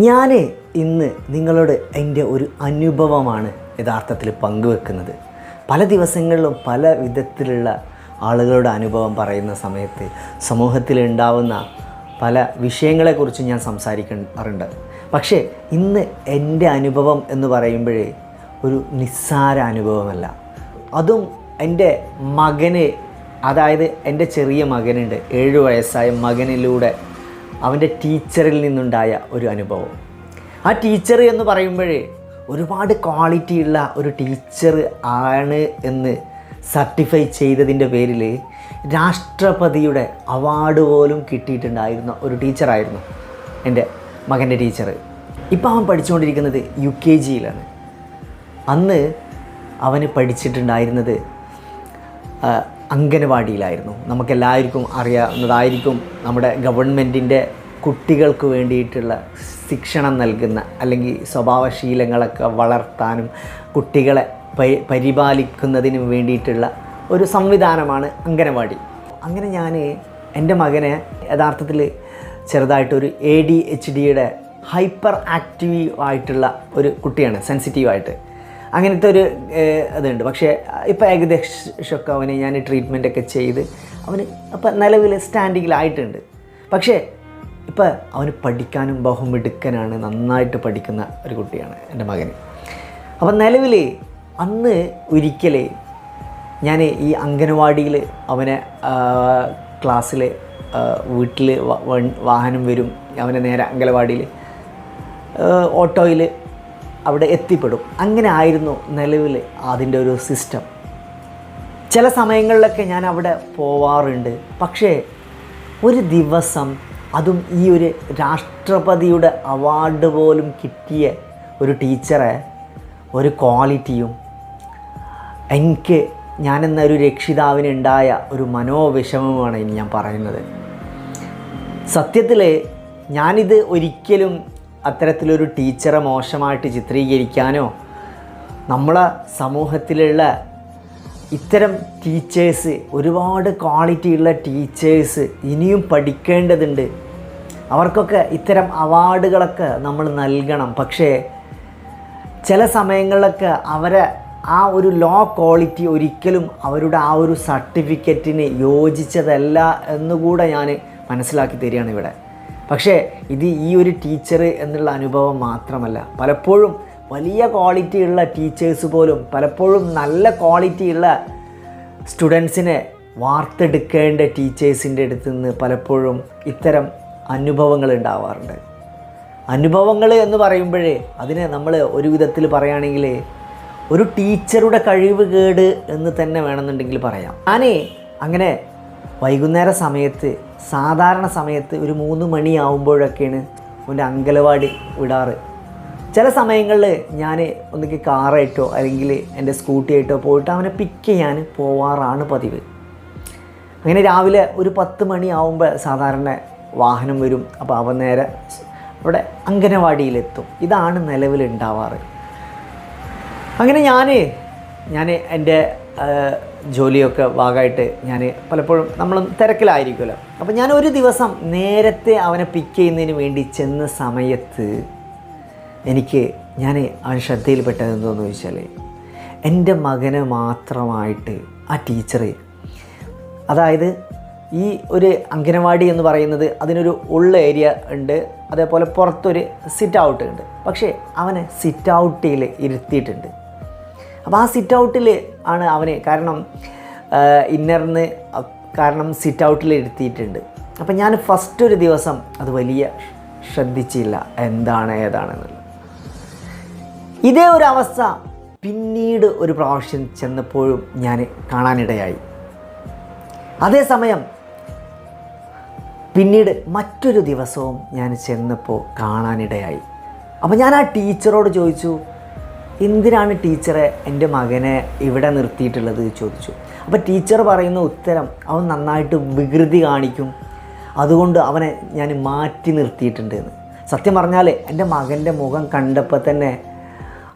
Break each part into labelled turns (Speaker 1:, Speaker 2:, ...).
Speaker 1: ഞാൻ ഇന്ന് നിങ്ങളോട് എന്റെ ഒരു അനുഭവമാണ് യഥാർത്ഥത്തിൽ പങ്കുവെക്കുന്നത്. പല ദിവസങ്ങളിലും പല വിധത്തിലുള്ള ആളുകളുടെ അനുഭവം പറയുന്ന സമയത്ത് സമൂഹത്തിൽ ഉണ്ടാവുന്ന പല വിഷയങ്ങളെക്കുറിച്ച് ഞാൻ സംസാരിക്കാറുണ്ട്. പക്ഷേ ഇന്ന് എന്റെ അനുഭവം എന്ന് പറയുമ്പോഴേ ഒരു നിസ്സാര അനുഭവമല്ല. അതും എന്റെ മകന് അതായത് എന്റെ ചെറിയ മകനുണ്ട് ഏഴ് വയസ്സായ മകനിലൂടെ അവന്റെ ടീച്ചറിൽ നിന്നുണ്ടായ ഒരു അനുഭവം. ആ ടീച്ചർ എന്ന് പറയുമ്പോഴേ ഒരുപാട് ക്വാളിറ്റി ഉള്ള ഒരു ടീച്ചർ ആണ് എന്ന് സർട്ടിഫൈ ചെയ്തതിന്റെ പേരിൽ രാഷ്ട്രപതിയുടെ അവാർഡ് പോലും കിട്ടിയിട്ടുണ്ടായിരുന്ന ഒരു ടീച്ചറായിരുന്നു എന്റെ മകന്റെ ടീച്ചർ ഇപ്പോൾ അവൻ പഠിച്ചുകൊണ്ടിരിക്കുന്നത് യു കെ ജിയിലാണ്. അന്ന് അവന് പഠിച്ചിട്ടുണ്ടായിരുന്നത് അംഗനവാടിയിലായിരുന്നു. നമുക്കെല്ലാവർക്കും അറിയാവുന്നതായിരിക്കും നമ്മുടെ ഗവൺമെന്റിന്റെ കുട്ടികൾക്ക് വേണ്ടിയിട്ടുള്ള ശിക്ഷണം നൽകുന്ന അല്ലെങ്കിൽ സ്വഭാവശീലങ്ങളൊക്കെ വളർത്താനും കുട്ടികളെ പരി പരിപാലിക്കുന്നതിനും വേണ്ടിയിട്ടുള്ള ഒരു സംവിധാനമാണ് അംഗനവാടി. അങ്ങനെ ഞാൻ എന്റെ മകനെ യഥാർത്ഥത്തിൽ ചെറുതായിട്ടൊരു എ ഡി എച്ച് ഡിയുടെ ഹൈപ്പർ ആക്റ്റീവ് ആയിട്ടുള്ള ഒരു കുട്ടിയാണ് സെൻസിറ്റീവായിട്ട്. അങ്ങനത്തെ ഒരു അതുണ്ട്. പക്ഷേ ഇപ്പോൾ ഏകദേശമൊക്കെ അവന് ഞാൻ ട്രീറ്റ്മെന്റ് ഒക്കെ ചെയ്ത് അവന് അപ്പം നിലവിൽ സ്റ്റാൻഡിങ്ങിലായിട്ടുണ്ട്. പക്ഷേ ഇപ്പം അവന് പഠിക്കാനും ബഹുമിടുക്കനാണ് നന്നായിട്ട് പഠിക്കുന്ന ഒരു കുട്ടിയാണ് എന്റെ മകൻ അപ്പം നിലവിൽ അന്ന് ഒരിക്കലേ ഞാൻ ഈ അംഗനവാടിയിൽ അവനെ ക്ലാസ്സിൽ വീട്ടിൽ വാഹനം വരും. അവനെ നേരെ അംഗനവാടിയിൽ ഓട്ടോയിൽ അവിടെ എത്തിപ്പെടും. അങ്ങനെ ആയിരുന്നു നിലവിൽ അതിന്റെ ഒരു സിസ്റ്റം ചില സമയങ്ങളിലൊക്കെ ഞാൻ അവിടെ പോവാറുണ്ട്. പക്ഷേ ഒരു ദിവസം അതും ഈ ഒരു രാഷ്ട്രപതിയുടെ അവാർഡ് പോലും കിട്ടിയ ഒരു ടീച്ചറെ ഒരു ക്വാളിറ്റിയും എനിക്ക് ഞാനെന്ന ഒരു രക്ഷിതാവിന് ഉണ്ടായ ഒരു മനോവിഷമമാണ് ഇനി ഞാൻ പറയുന്നത്. സത്യത്തിൽ ഞാനിത് ഒരിക്കലും അത്തരത്തിലൊരു ടീച്ചറെ മോശമായിട്ട് ചിത്രീകരിക്കാനോ നമ്മളെ സമൂഹത്തിലുള്ള ഇത്തരം ടീച്ചേഴ്സ് ഒരുപാട് ക്വാളിറ്റിയുള്ള ടീച്ചേഴ്സ് ഇനിയും പഠിക്കേണ്ടതുണ്ട്. അവർക്കൊക്കെ ഇത്തരം അവാർഡുകളൊക്കെ നമ്മൾ നൽകണം. പക്ഷേ ചില സമയങ്ങളിലൊക്കെ അവരെ ആ ഒരു ലോ ക്വാളിറ്റി ഒരിക്കലും അവരുടെ ആ ഒരു സർട്ടിഫിക്കറ്റിന് യോജിച്ചതല്ല എന്നുകൂടെ ഞാൻ മനസ്സിലാക്കി തരികയാണ് ഇവിടെ. പക്ഷേ ഇത് ഈ ഒരു ടീച്ചർ എന്നുള്ള അനുഭവം മാത്രമല്ല. പലപ്പോഴും വലിയ ക്വാളിറ്റി ഉള്ള ടീച്ചേഴ്സ് പോലും പലപ്പോഴും നല്ല ക്വാളിറ്റി ഉള്ള സ്റ്റുഡൻസിനെ വാർത്തെടുക്കേണ്ട ടീച്ചേഴ്സിന്റെ അടുത്ത് നിന്ന് പലപ്പോഴും ഇത്തരം അനുഭവങ്ങൾ ഉണ്ടാവാറുണ്ട്. അനുഭവങ്ങൾ എന്ന് പറയുമ്പോഴേ അതിനെ നമ്മൾ ഒരു വിധത്തിൽ പറയുകയാണെങ്കിൽ ഒരു ടീച്ചറുടെ കഴിവ് കേട് എന്ന് തന്നെ വേണമെന്നുണ്ടെങ്കിൽ പറയാം. ഞാനേ അങ്ങനെ വൈകുന്നേര സമയത്ത് സാധാരണ സമയത്ത് ഒരു മൂന്ന് മണിയാവുമ്പോഴൊക്കെയാണ് അവന്റെ അങ്കലവാടി വിടാറ്. ചില സമയങ്ങളിൽ ഞാൻ ഒന്നുകിൽ കാറായിട്ടോ അല്ലെങ്കിൽ എന്റെ സ്കൂട്ടി ആയിട്ടോ പോയിട്ട് അവനെ പിക്ക് ചെയ്യാൻ പോവാറാണ് പതിവ്. അങ്ങനെ രാവിലെ ഒരു പത്ത് മണിയാവുമ്പോൾ സാധാരണ വാഹനം വരും. അപ്പോൾ അവൻ നേരെ അവിടെ അംഗനവാടിയിലെത്തും ഇതാണ് നിലവിലുണ്ടാവാറ്. അങ്ങനെ ഞാൻ ഞാൻ എന്റെ ജോലിയൊക്കെ ഭാഗമായിട്ട് ഞാൻ പലപ്പോഴും നമ്മൾ തിരക്കിലായിരിക്കുമല്ലോ. അപ്പോൾ ഞാൻ ഒരു ദിവസം നേരത്തെ അവനെ പിക്ക് ചെയ്യുന്നതിന് വേണ്ടി ചെന്ന സമയത്ത് എനിക്ക് ഞാൻ അവൻ ശ്രദ്ധയിൽപ്പെട്ടത് എന്തോന്ന് ചോദിച്ചാൽ എന്റെ മകന് മാത്രമായിട്ട് ആ ടീച്ചർ അതായത് ഈ ഒരു അംഗനവാടി എന്ന് പറയുന്നത് അതിനൊരു ഉള്ള ഏരിയ ഉണ്ട് അതേപോലെ പുറത്തൊരു സിറ്റ് ഔട്ട് ഉണ്ട്. പക്ഷേ അവനെ സിറ്റ് ഔട്ടിൽ ഇരുത്തിയിട്ടുണ്ട്. അപ്പോൾ ആ സിറ്റ് ഔട്ടിൽ ആണ് അവന് കാരണം ഇന്നറിന് കാരണം സിറ്റ് ഔട്ടിൽ ഇരുത്തിയിട്ടുണ്ട്. അപ്പം ഞാൻ ഫസ്റ്റ് ഒരു ദിവസം അത് വലിയ ശ്രദ്ധിച്ചില്ല എന്താണ് ഏതാണെന്നുള്ളത്. ഇതേ ഒരു അവസ്ഥ പിന്നീട് ഒരു പ്രാവശ്യം ചെന്നപ്പോഴും ഞാൻ കാണാനിടയായി. അതേസമയം പിന്നീട് മറ്റൊരു ദിവസവും ഞാൻ ചെന്നപ്പോൾ കാണാനിടയായി. അപ്പോൾ ഞാൻ ആ ടീച്ചറോട് ചോദിച്ചു എന്തിനാണ് ടീച്ചറെ എന്റെ മകനെ ഇവിടെ നിർത്തിയിട്ടുള്ളത് ചോദിച്ചു. അപ്പോൾ ടീച്ചർ പറയുന്ന ഉത്തരം അവൻ നന്നായിട്ട് വികൃതി കാണിക്കും. അതുകൊണ്ട് അവനെ ഞാൻ മാറ്റി നിർത്തിയിട്ടുണ്ട് എന്ന്. സത്യം പറഞ്ഞാൽ എന്റെ മകന്റെ മുഖം കണ്ടപ്പോൾ തന്നെ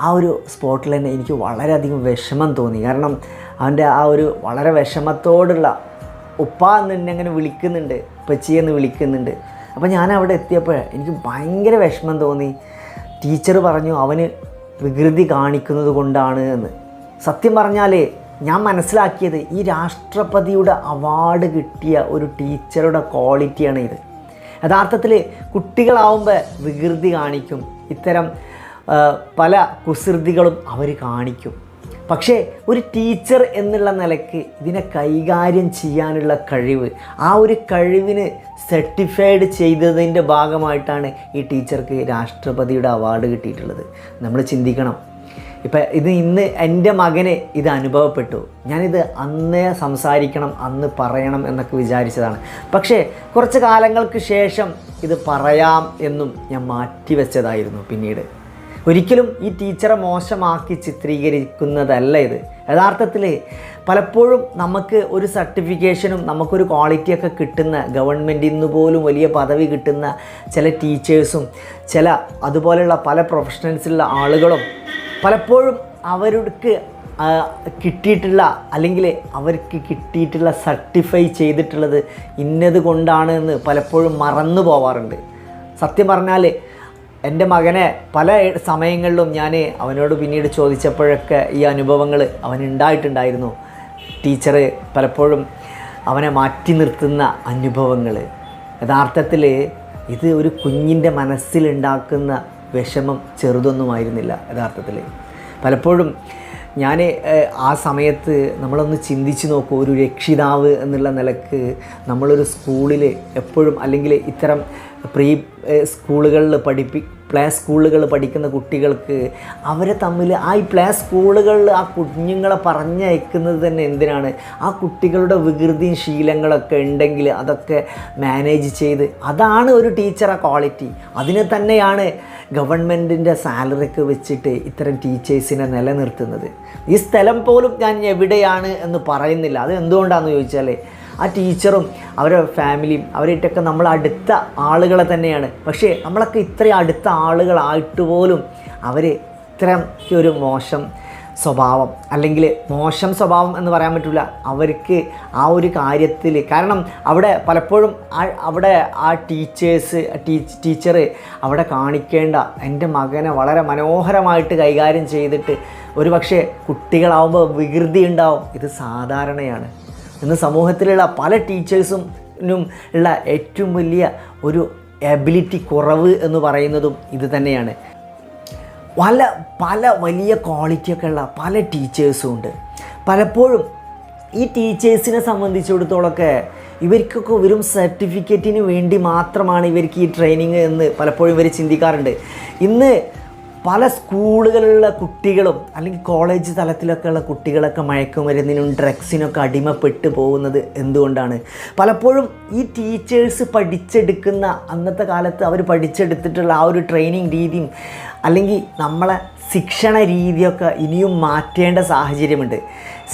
Speaker 1: ആ ഒരു സ്പോട്ടിൽ തന്നെ എനിക്ക് വളരെയധികം വിഷമം തോന്നി. കാരണം അവന്റെ ആ ഒരു വളരെ വിഷമത്തോടുള്ള ഉപ്പ എന്ന് എന്നെ അങ്ങനെ വിളിക്കുന്നുണ്ട് പച്ചി എന്ന് വിളിക്കുന്നുണ്ട്. അപ്പോൾ ഞാൻ അവിടെ എത്തിയപ്പോൾ എനിക്ക് ഭയങ്കര വിഷമം തോന്നി. ടീച്ചർ പറഞ്ഞു അവന് വികൃതി കാണിക്കുന്നത് കൊണ്ടാണ് എന്ന്. സത്യം പറഞ്ഞാൽ ഞാൻ മനസ്സിലാക്കിയത് ഈ രാഷ്ട്രപതിയുടെ അവാർഡ് കിട്ടിയ ഒരു ടീച്ചറുടെ ക്വാളിറ്റിയാണ് ഇത്. യഥാർത്ഥത്തിൽ കുട്ടികളാവുമ്പോൾ വികൃതി കാണിക്കും. ഇത്തരം പല കുസൃതികളും അവർ കാണിക്കും. പക്ഷേ ഒരു ടീച്ചർ എന്നുള്ള നിലയ്ക്ക് ഇതിനെ കൈകാര്യം ചെയ്യാനുള്ള കഴിവ് ആ ഒരു കഴിവിന് സർട്ടിഫൈഡ് ചെയ്തതിന്റെ ഭാഗമായിട്ടാണ് ഈ ടീച്ചർക്ക് രാഷ്ട്രപതിയുടെ അവാർഡ് കിട്ടിയിട്ടുള്ളത്. നമ്മൾ ചിന്തിക്കണം. ഇപ്പം ഇത് ഇന്ന് എന്റെ മകന് ഇത് അനുഭവപ്പെട്ടു. ഞാനിത് അന്നേ സംസാരിക്കണം അന്ന് പറയണം എന്നൊക്കെ വിചാരിച്ചതാണ്. പക്ഷേ കുറച്ച് കാലങ്ങൾക്ക് ശേഷം ഇത് പറയാം എന്നും ഞാൻ മാറ്റിവെച്ചതായിരുന്നു പിന്നീട്. ഒരിക്കലും ഈ ടീച്ചറെ മോശമാക്കി ചിത്രീകരിക്കുന്നതല്ല ഇത്. യഥാർത്ഥത്തിൽ പലപ്പോഴും നമുക്ക് ഒരു സർട്ടിഫിക്കേഷനും നമുക്കൊരു ക്വാളിറ്റിയൊക്കെ കിട്ടുന്ന ഗവൺമെന്റിൽ നിന്ന് പോലും വലിയ പദവി കിട്ടുന്ന ചില ടീച്ചേഴ്സും ചില അതുപോലെയുള്ള പല പ്രൊഫഷണൽസിലുള്ള ആളുകളും പലപ്പോഴും അവർക്ക് കിട്ടിയിട്ടുള്ള അല്ലെങ്കിൽ അവർക്ക് കിട്ടിയിട്ടുള്ള സർട്ടിഫൈ ചെയ്തിട്ടുള്ളത് ഇന്നത് കൊണ്ടാണ് എന്ന് പലപ്പോഴും മറന്നു പോവാറുണ്ട്. സത്യം പറഞ്ഞാൽ എന്റെ മകനെ പല സമയങ്ങളിലും ഞാൻ അവനോട് പിന്നീട് ചോദിച്ചപ്പോഴൊക്കെ ഈ അനുഭവങ്ങൾ അവനുണ്ടായിട്ടുണ്ടായിരുന്നു. ടീച്ചർ പലപ്പോഴും അവനെ മാറ്റി നിർത്തുന്ന അനുഭവങ്ങൾ. യഥാർത്ഥത്തിൽ ഇത് ഒരു കുഞ്ഞിന്റെ മനസ്സിലുണ്ടാക്കുന്ന വിഷമം ചെറുതൊന്നുമായിരുന്നില്ല യഥാർത്ഥത്തിൽ. പലപ്പോഴും ഞാൻ ആ സമയത്ത് നമ്മളൊന്ന് ചിന്തിച്ച് നോക്കൂ ഒരു രക്ഷിതാവ് എന്നുള്ള നിലയ്ക്ക് നമ്മളൊരു സ്കൂളിൽ എപ്പോഴും അല്ലെങ്കിൽ ഇത്തരം പ്രീ സ്കൂളുകളിൽ പഠിപ്പി പ്ലേ സ്കൂളുകൾ പഠിക്കുന്ന കുട്ടികൾക്ക് അവരെ തമ്മിൽ ആ ഈ പ്ലേ സ്കൂളുകളിൽ ആ കുഞ്ഞുങ്ങളെ പറഞ്ഞയക്കുന്നത് തന്നെ എന്തിനാണ്? ആ കുട്ടികളുടെ വികൃതിയും ശീലങ്ങളൊക്കെ ഉണ്ടെങ്കിൽ അതൊക്കെ മാനേജ് ചെയ്ത് അതാണ് ഒരു ടീച്ചറെ ക്വാളിറ്റി. അതിനെ തന്നെയാണ് ഗവൺമെന്റിന്റെ സാലറിക്ക് വെച്ചിട്ട് ഇത്തരം ടീച്ചേഴ്സിനെ നിലനിർത്തുന്നത്. ഈ സ്ഥലം പോലും ഞാൻ എവിടെയാണ് എന്ന് പറയുന്നില്ല. അത് എന്തുകൊണ്ടാണെന്ന് ചോദിച്ചാൽ ആ ടീച്ചറും അവരുടെ ഫാമിലിയും അവരായിട്ടൊക്കെ നമ്മൾ അടുത്ത ആളുകളെ തന്നെയാണ്. പക്ഷേ നമ്മളൊക്കെ ഇത്രയും അടുത്ത ആളുകളായിട്ട് പോലും അവർ ഇത്തരം ഒരു മോശം സ്വഭാവം അല്ലെങ്കിൽ മോശം സ്വഭാവം എന്ന് പറയാൻ പറ്റില്ല അവർക്ക് ആ ഒരു കാര്യത്തിൽ കാരണം അവിടെ പലപ്പോഴും അവിടെ ആ ടീച്ചേഴ്സ് ടീച്ചർ അവിടെ കാണിക്കേണ്ട എന്റെ മകനെ വളരെ മനോഹരമായിട്ട് കൈകാര്യം ചെയ്തിട്ട് ഒരു പക്ഷേ കുട്ടികളാവുമ്പോൾ വികൃതി ഉണ്ടാവും. ഇത് സാധാരണയാണ്. ഇന്ന് സമൂഹത്തിലുള്ള പല ടീച്ചേഴ്സും ഉള്ള ഏറ്റവും വലിയ ഒരു എബിലിറ്റി കുറവ് എന്ന് പറയുന്നതും ഇത് തന്നെയാണ്. പല പല വലിയ ക്വാളിറ്റിയൊക്കെ ഉള്ള പല ടീച്ചേഴ്സും ഉണ്ട്. പലപ്പോഴും ഈ ടീച്ചേഴ്സിനെ സംബന്ധിച്ചിടത്തോളമൊക്കെ ഇവർക്കൊക്കെ വെറും സർട്ടിഫിക്കറ്റിന് വേണ്ടി മാത്രമാണ് ഇവർക്ക് ഈ ട്രെയിനിങ് എന്ന് പലപ്പോഴും ഇവർ ചിന്തിക്കാറുണ്ട്. ഇന്ന് പല സ്കൂളുകളിലുള്ള കുട്ടികളും അല്ലെങ്കിൽ കോളേജ് തലത്തിലൊക്കെ ഉള്ള കുട്ടികളൊക്കെ മയക്കുമരുന്നിനും ഡ്രഗ്സിനൊക്കെ അടിമപ്പെട്ടു പോകുന്നത് എന്തുകൊണ്ടാണ്? പലപ്പോഴും ഈ ടീച്ചേഴ്സ് പഠിച്ചെടുക്കുന്ന അന്നത്തെ കാലത്ത് അവർ പഠിച്ചെടുത്തിട്ടുള്ള ആ ഒരു ട്രെയിനിങ് രീതിയും അല്ലെങ്കിൽ നമ്മളെ ശിക്ഷണ രീതിയൊക്കെ ഇനിയും മാറ്റേണ്ട സാഹചര്യമുണ്ട്.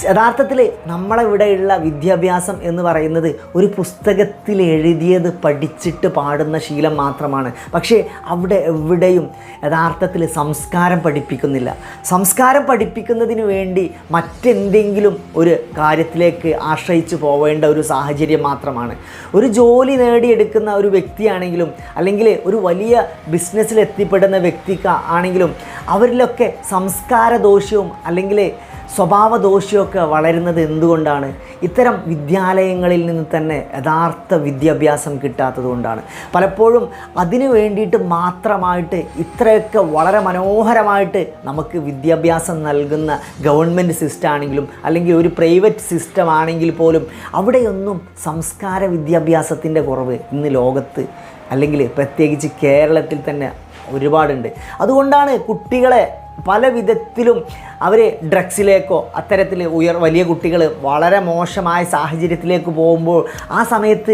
Speaker 1: യഥാർത്ഥത്തിൽ നമ്മളിവിടെയുള്ള വിദ്യാഭ്യാസം എന്ന് പറയുന്നത് ഒരു പുസ്തകത്തിൽ എഴുതിയത് പഠിച്ചിട്ട് പാടുന്ന ശീലം മാത്രമാണ്. പക്ഷേ അവിടെ എവിടെയും യഥാർത്ഥത്തിൽ സംസ്കാരം പഠിപ്പിക്കുന്നില്ല. സംസ്കാരം പഠിപ്പിക്കുന്നതിന് വേണ്ടി മറ്റെന്തെങ്കിലും ഒരു കാര്യത്തിലേക്ക് ആശ്രയിച്ചു പോവേണ്ട ഒരു സാഹചര്യം മാത്രമാണ്. ഒരു ജോലി നേടിയെടുക്കുന്ന ഒരു വ്യക്തിയാണെങ്കിലും അല്ലെങ്കിൽ ഒരു വലിയ ബിസിനസ്സിൽ എത്തിപ്പെടുന്ന വ്യക്തിക്ക് ആണെങ്കിലും അവരിലൊക്കെ സംസ്കാര ദോഷവും അല്ലെങ്കിൽ സ്വഭാവ ദോഷമൊക്കെ വളരുന്നത് എന്തുകൊണ്ടാണ്? ഇത്തരം വിദ്യാലയങ്ങളിൽ നിന്ന് തന്നെ യഥാർത്ഥ വിദ്യാഭ്യാസം കിട്ടാത്തതുകൊണ്ടാണ് പലപ്പോഴും അതിനു വേണ്ടിയിട്ട് മാത്രമായിട്ട് ഇത്രയൊക്കെ വളരെ മനോഹരമായിട്ട് നമുക്ക് വിദ്യാഭ്യാസം നൽകുന്ന ഗവൺമെന്റ് സിസ്റ്റം ആണെങ്കിലും അല്ലെങ്കിൽ ഒരു പ്രൈവറ്റ് സിസ്റ്റം ആണെങ്കിൽ പോലും അവിടെയൊന്നും സംസ്കാര വിദ്യാഭ്യാസത്തിന്റെ കുറവ് ഇന്ന് ലോകത്ത് അല്ലെങ്കിൽ പ്രത്യേകിച്ച് കേരളത്തിൽ തന്നെ ഒരുപാടുണ്ട്. അതുകൊണ്ടാണ് കുട്ടികളെ പല വിധത്തിലും അവർ ഡ്രഗ്സിലേക്കോ അത്തരത്തിൽ ഉയർ വലിയ കുട്ടികൾ വളരെ മോശമായ സാഹചര്യത്തിലേക്ക് പോകുമ്പോൾ ആ സമയത്ത്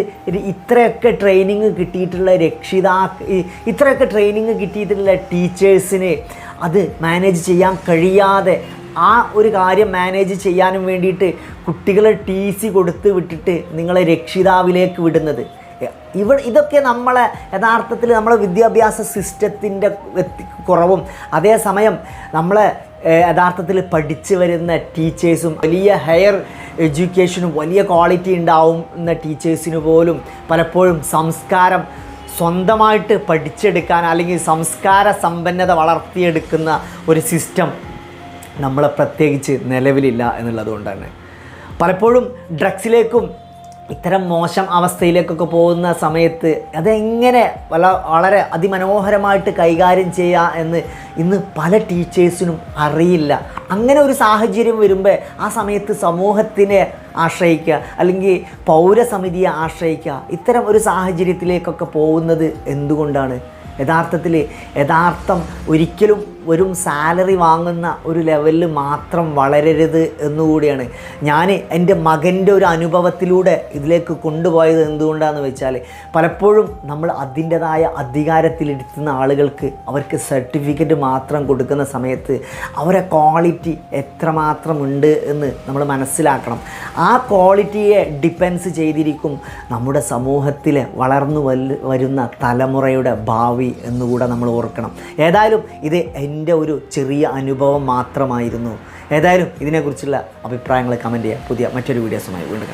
Speaker 1: ഇത്രയൊക്കെ ട്രെയിനിങ് കിട്ടിയിട്ടുള്ള രക്ഷിതാ ഇത്രയൊക്കെ ട്രെയിനിങ് കിട്ടിയിട്ടുള്ള ടീച്ചേഴ്സിന് അത് മാനേജ് ചെയ്യാൻ കഴിയാതെ ആ ഒരു കാര്യം മാനേജ് ചെയ്യാനും വേണ്ടിയിട്ട് കുട്ടികളെ ടി സി കൊടുത്ത് വിട്ടിട്ട് നിങ്ങളെ രക്ഷിതാവിലേക്ക് വിടുന്നത്. ഇവ ഇതൊക്കെ നമ്മളെ യഥാർത്ഥത്തിൽ നമ്മളെ വിദ്യാഭ്യാസ സിസ്റ്റത്തിന്റെ കുറവും. അതേസമയം നമ്മളെ യഥാർത്ഥത്തിൽ പഠിച്ചു വരുന്ന ടീച്ചേഴ്സും വലിയ ഹയർ എഡ്യൂക്കേഷനും വലിയ ക്വാളിറ്റി ഉണ്ടാവുന്ന ടീച്ചേഴ്സിന് പോലും പലപ്പോഴും സംസ്കാരം സ്വന്തമായിട്ട് പഠിച്ചെടുക്കാൻ അല്ലെങ്കിൽ സംസ്കാര സമ്പന്നത വളർത്തിയെടുക്കുന്ന ഒരു സിസ്റ്റം നമ്മളെ പ്രത്യേകിച്ച് നിലവിലില്ല എന്നുള്ളത് കൊണ്ടാണ്. പലപ്പോഴും ഡ്രഗ്സിലേക്കും ഇത്തരം മോശം അവസ്ഥയിലേക്കൊക്കെ പോകുന്ന സമയത്ത് അതെങ്ങനെ വല വളരെ അതിമനോഹരമായിട്ട് കൈകാര്യം ചെയ്യുക എന്ന് ഇന്ന് പല ടീച്ചേഴ്സിനും അറിയില്ല. അങ്ങനെ ഒരു സാഹചര്യം വരുമ്പോൾ ആ സമയത്ത് സമൂഹത്തിനെ ആശ്രയിക്കുക അല്ലെങ്കിൽ പൗരസമിതിയെ ആശ്രയിക്കുക ഇത്തരം ഒരു സാഹചര്യത്തിലേക്കൊക്കെ പോകുന്നത് എന്തുകൊണ്ടാണ്? യഥാർത്ഥത്തിൽ യഥാർത്ഥം ഒരിക്കലും വെറും സാലറി വാങ്ങുന്ന ഒരു ലെവലിൽ മാത്രം വളരരുത് എന്നുകൂടിയാണ്. ഞാൻ എന്റെ മകന്റെ ഒരു അനുഭവത്തിലൂടെ ഇതിലേക്ക് കൊണ്ടുപോയത് എന്തുകൊണ്ടാണെന്ന് വെച്ചാൽ പലപ്പോഴും നമ്മൾ അതിന്റെതായ അധികാരത്തിലിരുത്തുന്ന ആളുകൾക്ക് അവർക്ക് സർട്ടിഫിക്കറ്റ് മാത്രം കൊടുക്കുന്ന സമയത്ത് അവരെ ക്വാളിറ്റി എത്രമാത്രം ഉണ്ട് എന്ന് നമ്മൾ മനസ്സിലാക്കണം. ആ ക്വാളിറ്റിയെ ഡിപ്പെൻസ് ചെയ്തിരിക്കും നമ്മുടെ സമൂഹത്തിൽ വളർന്നു വരുന്ന തലമുറയുടെ ഭാവി എന്നുകൂടെ നമ്മൾ ഓർക്കണം. ഏതായാലും ഇത് എന്റെ ഒരു ചെറിയ അനുഭവം മാത്രമായിരുന്നു. ഏതായാലും ഇതിനെക്കുറിച്ചുള്ള അഭിപ്രായങ്ങൾ കമന്റ് ചെയ്യുക. പുതിയ മറ്റൊരു വീഡിയോസുമായി വീണ്ടും കാണാം.